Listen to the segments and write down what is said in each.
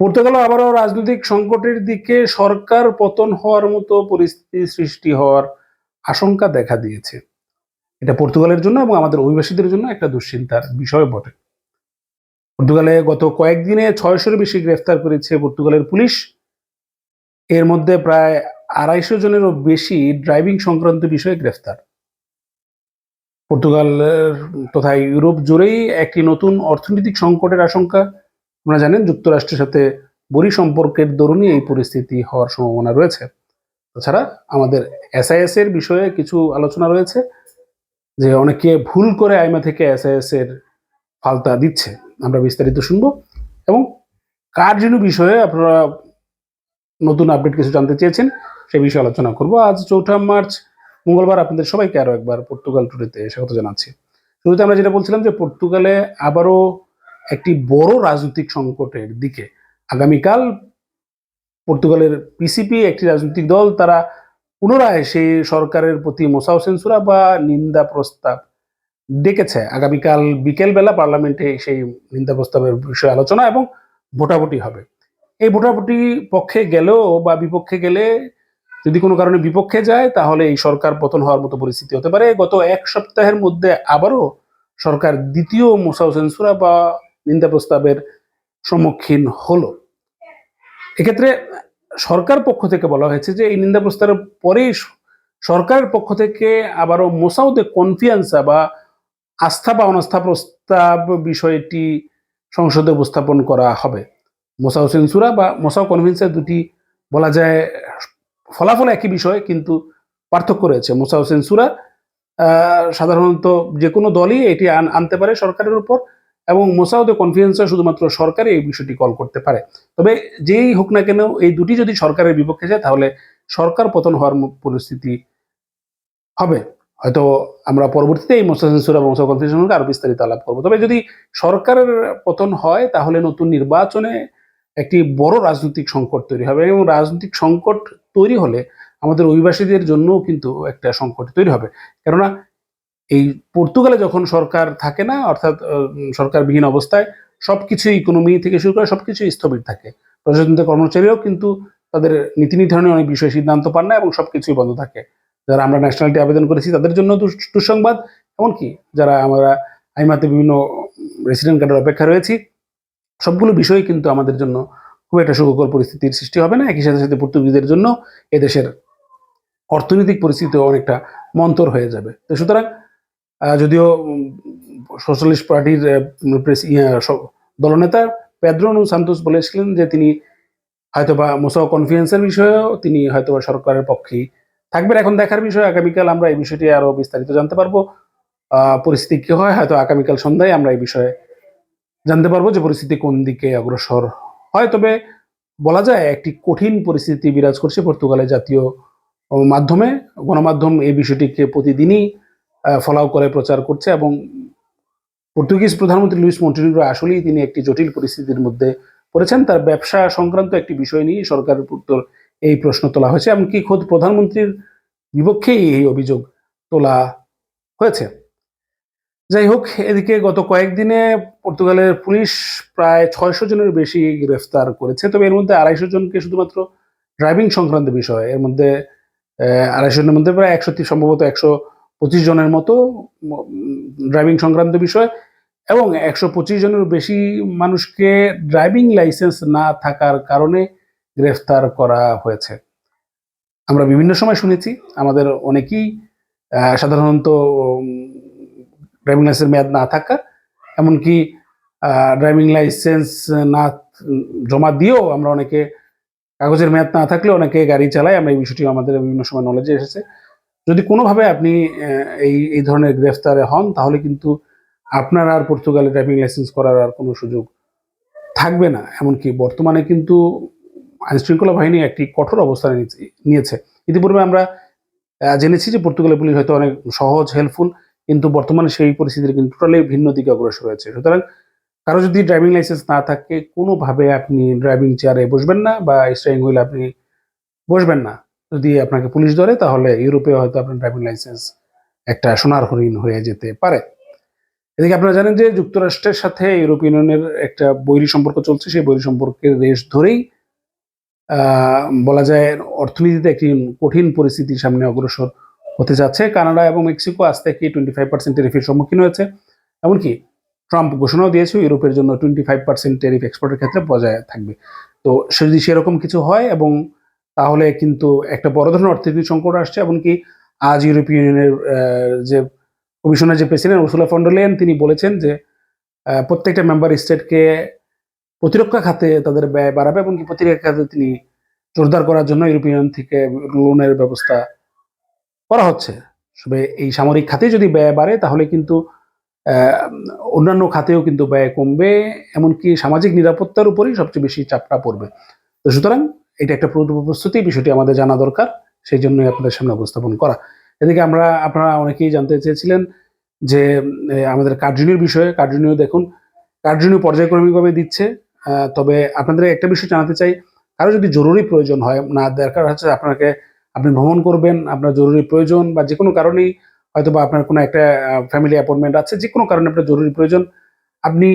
পর্তুগালও আবারও রাজনৈতিক সংকটের দিকে সরকার পতন হওয়ার মতো পরিস্থিতি সৃষ্টি হওয়ার আশঙ্কা দেখা দিয়েছে। এটা পর্তুগালের জন্য এবং আমাদের অভিবাসীদের জন্য একটা দুশ্চিন্তার বিষয় বটে। পর্তুগালে গত কয়েকদিনে ছয়শোর বেশি গ্রেফতার করেছে পর্তুগালের পুলিশ। এর মধ্যে প্রায় আড়াইশো জনেরও বেশি ড্রাইভিং সংক্রান্ত বিষয়ে গ্রেফতার। পর্তুগাল তথা ইউরোপ জুড়েই একটি নতুন অর্থনৈতিক সংকটের আশঙ্কা। আপনারা জানেন যুক্তরাষ্ট্রের সাথে বড়ি সম্পর্কের দরুনই এই পরিস্থিতি হওয়ার সম্ভাবনা রয়েছে। তাছাড়া আমাদের এসআইএস এর বিষয়ে কিছু আলোচনা রয়েছে, যে অনেকে ভুল করে আইমা থেকে এসআইএস এর ফালতা দিচ্ছে। আমরা বিস্তারিত শুনব এবং কার্যনু বিষয়ে আপনারা নতুন আপডেট কিছু জানতে চেয়েছেন সে বিষয়ে আলোচনা করব। আজ চৌঠা মার্চ, মঙ্গলবার আপনাদের সবাইকে আরও একবার পর্তুগাল টুরিতে স্বাগত জানাচ্ছি। শুরুতে আমরা যেটা বলছিলাম যে পর্তুগালে আবারও একটি বড় রাজনৈতিক সংকটের দিকে। আগামীকাল পর্তুগালের পিসিপি একটি রাজনৈতিক দল, তারা পুনরায় সেই সরকারের প্রতি মোসাও সেন্সুরা বা নিন্দা প্রস্তাব ডেকেছে। আগামীকাল বিকেলবেলা পার্লামেন্টে সেই নিন্দা প্রস্তাবের বিষয়ে আলোচনা এবং ভোটাভুটি হবে। এই ভোটাভুটি পক্ষে গেলেও বা বিপক্ষে গেলে যদি কোনো কারণে বিপক্ষে যায়, তাহলে এই সরকার পতন হওয়ার মতো পরিস্থিতি হতে পারে। গত এক সপ্তাহের মধ্যে আবারও সরকার দ্বিতীয় মোসাও সেন্সুরা বা নিন্দা প্রস্তাবের সম্মুখীন হলো। এক্ষেত্রে সরকার পক্ষ থেকে বলা হয়েছে যে, এই নিন্দা প্রস্তাবের পরেই সরকারের পক্ষ থেকে আবারও মোসাউদে কনফিয়ান্সা বা আস্থা বা অনাস্থা প্রস্তাব বিষয়টি সংসদে উপস্থাপন করা হবে। মোসাও সেন্সুরা বা মোসাও কনভিন্সের দুটি বলা যায় ফলাফল একই বিষয়, কিন্তু পার্থক্য রয়েছে। মোসাও সেন্সুরা সাধারণত যে কোনো দলই এটি আন- আনতে পারে সরকারের উপর। এবং মোসাউদে কনফিডেন্সা শুধুমাত্র সরকারই এই বিষয়টি কল করতে পারে। তবে যেই হোক না কেন, এই দুটি যদি সরকারের বিপক্ষে যায়, তাহলে সরকার পতন হওয়ার পরিস্থিতি হবে। হয়তো আমরা পরবর্তীতে এই মোসা সেন্সুরা এবং মোসা কনফিডেন্স আরও বিস্তারিত আলাপ করব। তবে যদি সরকারের পতন হয়, তাহলে নতুন নির্বাচনে একটি বড় রাজনৈতিক সংকট তৈরি হবে এবং রাজনৈতিক সংকট তৈরি হলে আমাদের অভিবাসীদের জন্যও কিন্তু একটা সংকট তৈরি হবে। কেননা এই পর্তুগালে যখন সরকার থাকে না, অর্থাৎ সরকারবিহীন অবস্থায়, সবকিছু ইকোনমি থেকে শুরু করে সবকিছু স্থবির থাকে। প্রজাতন্ত্রের কর্মচারীরাও কিন্তু তাদের নীতি নির্ধারণে অনেক বিষয়ে সিদ্ধান্ত পান না এবং সব কিছুই বন্ধ থাকে। যারা আমরা ন্যাশনালিটি আবেদন করেছি, তাদের জন্য দুস- দুঃসংবাদ। এমনকি যারা আমরা আইমাতে বিভিন্ন রেসিডেন্ট কার্ডের অপেক্ষা রয়েছি, সবগুলো বিষয় কিন্তু আমাদের জন্য খুব একটা সুখকর পরিস্থিতির সৃষ্টি হবে না। একই সাথে সাথে পর্তুগিজদের জন্য এদেশের অর্থনৈতিক পরিস্থিতি অনেকটা মন্তর হয়ে যাবে। তো সুতরাং যদিও সোশ্যালিস্ট পার্টির দলনেতা পেদ্রোনু সান্তোস বলেছিলেন যে তিনি হয়তোবা মোসাও কনফিডেন্সের বিষয়েও তিনি হয়তোবা সরকারের পক্ষেই থাকবেন। এখন দেখার বিষয়, আগামীকাল আমরা এই বিষয়টি আরও বিস্তারিত জানতে পারব। পরিস্থিতি কি হয়, হয়তো আগামীকাল সন্ধ্যায় আমরা এই বিষয়ে জানতে পারব যে পরিস্থিতি কোন দিকে অগ্রসর হয়। তবে বলা যায়, একটি কঠিন পরিস্থিতি বিরাজ করছে পর্তুগালে জাতীয় মাধ্যমে। গণমাধ্যম এই বিষয়টিকে প্রতিদিনই ফলাও করে প্রচার করছে এবং পর্তুগিজ প্রধানমন্ত্রী লুইস মন্টিনিগ্রো আসলেই তিনি একটি জটিল পরিস্থিতির মধ্যে পড়েছেন। তার ব্যবসা সংক্রান্ত একটি বিষয় নিয়ে সরকারের উত্তর এই প্রশ্ন তোলা হয়েছে এমনকি খোদ প্রধানমন্ত্রীর বিপক্ষেই এই অভিযোগ তোলা হয়েছে। যাই হোক, এদিকে গত কয়েকদিনে পর্তুগালের পুলিশ প্রায় ছয়শো জনের বেশি গ্রেফতার করেছে, তবে এর মধ্যে আড়াইশো জনকে শুধুমাত্র ড্রাইভিং সংক্রান্ত বিষয়, এর মধ্যে আড়াইশো জনের মধ্যে প্রায় একশো সম্ভবত একশো পঁচিশ জনের মতো ড্রাইভিং সংক্রান্ত বিষয় এবং একশো পঁচিশ জনের বেশি মানুষকে ড্রাইভিং লাইসেন্স না থাকার কারণে গ্রেফতার করা হয়েছে। আমরা বিভিন্ন সময় শুনেছি, আমাদের অনেকেই সাধারণত ড্রাইভিং লাইসেন্স মেয়াদ না থাকা, এমনকি ড্রাইভিং লাইসেন্স না, জমা দিয়েও আমরা অনেকে কাগজের মেয়াদ না থাকলে অনেকে গাড়ি চালায়। আমরা এই বিষয়টি আমাদের বিভিন্ন সময় নলেজে এসেছে। যদি কোনোভাবে আপনি এই এই ধরনের গ্রেফতারে হন, তাহলে কিন্তু আপনার আর পর্তুগালে ড্রাইভিং লাইসেন্স করার আর কোনো সুযোগ থাকবে না। এমনকি বর্তমানে কিন্তু আইনশৃঙ্খলা বাহিনী একটি কঠোর অবস্থান নিয়েছে- ইতিপূর্বে আমরা জেনেছি যে পর্তুগালের পুলিশ হয়তো অনেক সহজ হেল্পফুল কিন্তু বর্তমানে সেই পরিস্থিতির কিন্তু টোটালি ভিন্ন দিকে অগ্রসর হয়েছে। সুতরাং কারও যদি ড্রাইভিং লাইসেন্স না থাকে, কোনোভাবে আপনি ড্রাইভিং চেয়ারে বসবেন না বা স্টারিং হুইল আপনি বসবেন না। যদি আপনাকে পুলিশ ধরে, তাহলে ইউরোপে হয়তো আপনার ড্রাইভিং লাইসেন্স একটা সোনার হরিণ হয়ে যেতে পারে। এদিকে আপনারা জানেন যে যুক্তরাষ্ট্রের সাথে ইউরোপিয়ান ইউনিয়নের একটা বৈরী সম্পর্ক চলছে। সেই বৈরী সম্পর্কের রেশ ধরেই বলা যায় অর্থনীতিতে একটি কঠিন পরিস্থিতির সামনে অগ্রসর হতে যাচ্ছে। কানাডা এবং মেক্সিকো আজ থেকে টোয়েন্টি ফাইভ পার্সেন্ট টেরিফের সম্মুখীন হয়েছে। এমনকি ট্রাম্প ঘোষণাও দিয়েছে, ইউরোপের জন্য টোয়েন্টি ফাইভ পার্সেন্ট টেরিফ এক্সপোর্টের ক্ষেত্রে বজায় থাকবে। তো যদি সেরকম কিছু হয় এবং তাহলে কিন্তু একটা বড় ধরনের অর্থনৈতিক সংকট আসছে, এমনকি আজ ইউরোপিয়ান ইউনিয়নের যে কমিশনের, যে প্রেসিডেন্ট উর্সুলা ফন্ডলেন তিনি বলেছেন যে প্রত্যেকটা মেম্বার স্টেটকে প্রতিরক্ষা খাতে তাদের ব্যয় বাড়াবে, এমনকি প্রতিরক্ষা খাতে তিনি জোরদার করার জন্য ইউরোপিয়ান থেকে লোনের ব্যবস্থা করা হচ্ছে। তবে এই সামরিক খাতে যদি ব্যয় বাড়ে, তাহলে কিন্তু অন্যান্য খাতেও কিন্তু ব্যয় কমবে, এমনকি সামাজিক নিরাপত্তার উপরেই সবচেয়ে বেশি চাপটা পড়বে। তো সুতরাং এটা একটা পূর্ব প্রস্তুতি, বিষয়টি আমাদের জানা দরকার, সেই জন্যই আপনাদের সামনে উপস্থাপন করা। এদিকে আমরা, আপনারা অনেকেই জানতে চেয়েছিলেন যে আমাদের কার্যনীয় বিষয়ে কার্যনীয় দেখুন কার্যনীয় পর্যায়ক্রমিকভাবে দিচ্ছে তবে আপনাদের একটা বিষয় জানাতে চাই, কারও যদি জরুরি প্রয়োজন হয়, না দরকার হচ্ছে আপনাকে, আপনি ভ্রমণ করবেন, আপনার জরুরি প্রয়োজন বা যে কোনো কারণেই হয়তো বা আপনার কোনো একটা ফ্যামিলি অ্যাপয়েন্টমেন্ট আছে, যে কোনো কারণে আপনার জরুরি প্রয়োজন, আপনি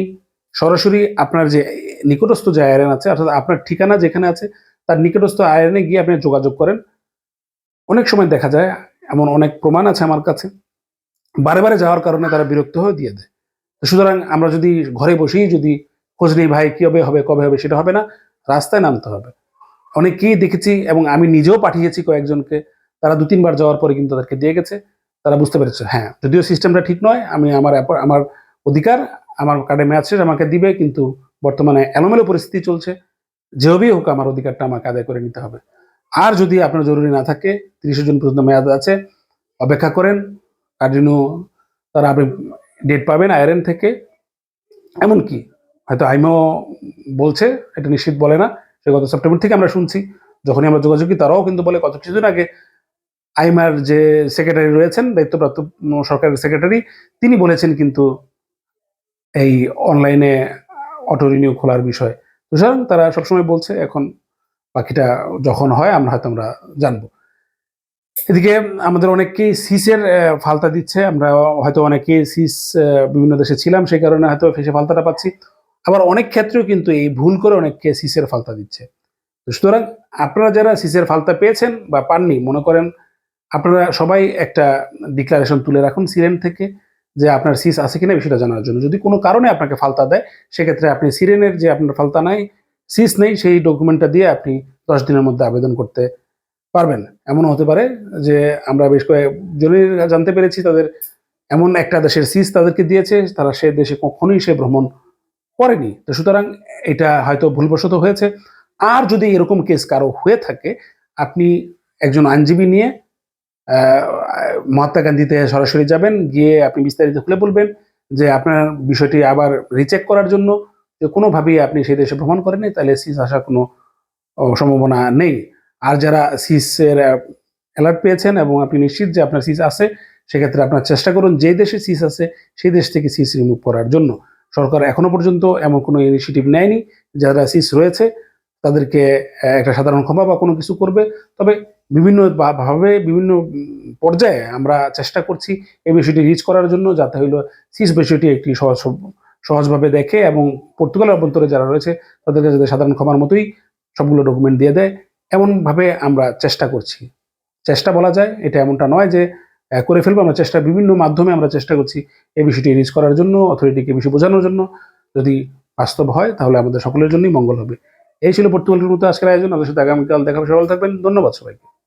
সরাসরি আপনার যে নিকটস্থ যে আয়রন আছে, অর্থাৎ আপনার ঠিকানা যেখানে আছে তার নিকটস্থ আয়রনে গিয়ে আপনি যোগাযোগ করেন। অনেক সময় দেখা যায়, এমন অনেক প্রমাণ আছে আমার কাছে। বারে বারে যাওয়ার কারণে তারা বিরক্ত হয়ে দিয়ে দেয়। সুতরাং আমরা যদি ঘরে বসেই যদি খোঁজ নেই, ভাই কবে হবে হবে কবে হবে, সেটা হবে না, রাস্তায় নামতে হবে। অনেকেই দেখেছি এবং আমি নিজেও পাঠিয়েছি কয়েকজনকে। তারা দু তিনবার যাওয়ার পরে কিন্তু তাদেরকে দিয়ে গেছে। তারা বুঝতে পেরেছে হ্যাঁ যদিও সিস্টেমটা ঠিক নয়, আমি আমার আমার অধিকার, আমার কার্ডে ম্যাচ শেষ আমাকে দিবে, কিন্তু বর্তমানে এলোমেলো পরিস্থিতি চলছে। যেভাবেই হোক আমার অধিকারটা আমাকে আদায় করে নিতে হবে। আর যদি আপনার জরুরি না থাকে, তিরিশে জুন পর্যন্ত মেয়াদ আছে, অপেক্ষা করেন কার্ডিনো তারা আপনি ডেট পাবেন আয়রন থেকে। এমনকি, হয়তো আইমও বলছে, এটা নিশ্চিত বলে না, সে গত সেপ্টেম্বর থেকে আমরা শুনছি, যখনই আমরা যোগাযোগ করি তারাও কিন্তু বলে, গত কিছুদিন আগে আইমার যে সেক্রেটারি রয়েছেন, দায়িত্বপ্রাপ্ত সরকারের সেক্রেটারি তিনি বলেছেন কিন্তু এই অনলাইনে অটো রিনিউ খোলার বিষয়। সুতরাং তারা সবসময় বলছে, এখন পাখিটা যখন হয়, আমরা হয়তো আমরা জানব। এদিকে আমাদের অনেককেই সিসের ফালতা দিচ্ছে। আমরা হয়তো অনেকেই সিস বিভিন্ন দেশে ছিলাম, সেই কারণে হয়তো ফেসে ফালতাটা পাচ্ছি। আবার অনেক ক্ষেত্রেও কিন্তু এই ভুল করে অনেককে সিসের ফালতা দিচ্ছে। সুতরাং আপনারা যারা সিসের ফালতা পেয়েছেন বা পাননি, মনে করেন, আপনারা সবাই একটা ডিক্লারেশন তুলে রাখুন সিরেন থেকে। যে আপনার সিস আছে কিনা বিষয়টা জানার জন্য। যদি কোনো কারণে আপনাকে ফালতা দেয়, সেক্ষেত্রে আপনি সিরেনের যে আপনার ফালতা নাই সিস নেই, সেই ডকুমেন্টটা দিয়ে আপনি দশ দিনের মধ্যে আবেদন করতে পারবেন। এমনও হতে পারে যে আমরা বেশ কয়েকজনই জানতে পেরেছি তাদের এমন একটা দেশের সিস তাদেরকে দিয়েছে, তারা সে দেশে কখনোই সে ভ্রমণ করেনি। তো সুতরাং এটা হয়তো ভুলবশত হয়েছে। আর যদি এরকম কেস কারও হয়ে থাকে, আপনি একজন আইনজীবী নিয়ে মহাত্মা গান্ধীতে সরাসরি যাবেন, গিয়ে আপনি বিস্তারিত খুলে বলবেন যে আপনার বিষয়টি আবার রিচেক করার জন্য। যে কোনোভাবেই আপনি সেই দেশে ভ্রমণ করেননি, তাহলে সিস আসার কোনো সম্ভাবনা নেই। আর যারা সিসের অ্যালার্ট পেয়েছেন এবং আপনি নিশ্চিত যে আপনার সিস আছে, সেক্ষেত্রে আপনার চেষ্টা করুন যে দেশে সিস আছে, সেই দেশ থেকে সিস রিমুভ করার জন্য। সরকার এখনও পর্যন্ত এমন কোনো ইনিশিয়েটিভ নেয়নি, যারা সিস রয়েছে, তাদেরকে একটা সাধারণ ক্ষমা বা কোনো কিছু করবে। তবে বিভিন্ন ভাবে বিভিন্ন পর্যায়ে আমরা চেষ্টা করছি এই বিষয়টি রিচ করার জন্য যাতে হইল সিস বিষয়টি একটি সহজ, সহজভাবে দেখে এবং পর্তুগালের অভ্যন্তরে যারা রয়েছে তাদেরকে যাতে সাধারণ ক্ষমার মতোই সবগুলো ডকুমেন্ট দিয়ে দেয়। এমনভাবে আমরা চেষ্টা করছি। চেষ্টা বলা যায়, এটা এমনটা নয় যে করে ফেলব, আমরা চেষ্টা বিভিন্ন মাধ্যমে আমরা চেষ্টা করছি এই বিষয়টি রিচ করার জন্য অথরিটিকে বিষয় বোঝানোর জন্য। যদি বাস্তব হয়, তাহলে আমাদের সকলের জন্যই মঙ্গল হবে। এই ছিল পর্তুগালের মতো আজকের আয়োজন। আমাদের সাথে আগামীকাল দেখা ভালো থাকবেন। ধন্যবাদ সবাইকে।